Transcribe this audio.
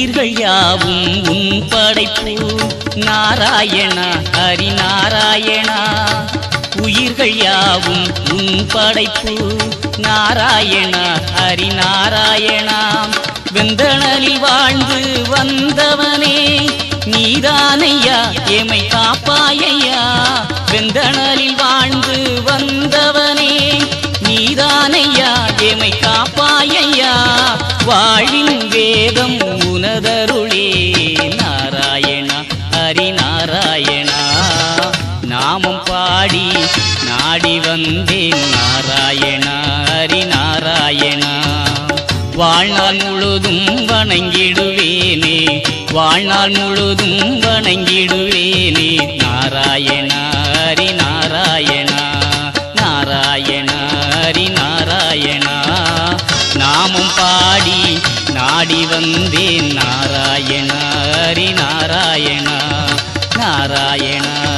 உயிர்கள் யாவும் உன் படைப்பு. நாராயணா ஹரி நாராயணா உயிர்கள் யாவும் உன் படைப்பு. நாராயணா ஹரி நாராயணா வெந்தணலில் வாழ்ந்து வந்தவனே நீதானையா எமை காப்பாயையா. வெந்தணலில் வாழ்ந்து வந்தவனே நீதானையா எமை காப்பாயையா. வாழி உனதருளே நாராயணா ஹரி நாராயணா நாமம் பாடி நாடி வந்தேன் நாராயணா ஹரி நாராயணா வாழ்நாள் முழுதும் வணங்கிடுவேனே வாழ்நாள் முழுதும் வணங்கிடுவேன். நாடி வந்தேன் நாராயணாரி நாராயணா நாராயணா.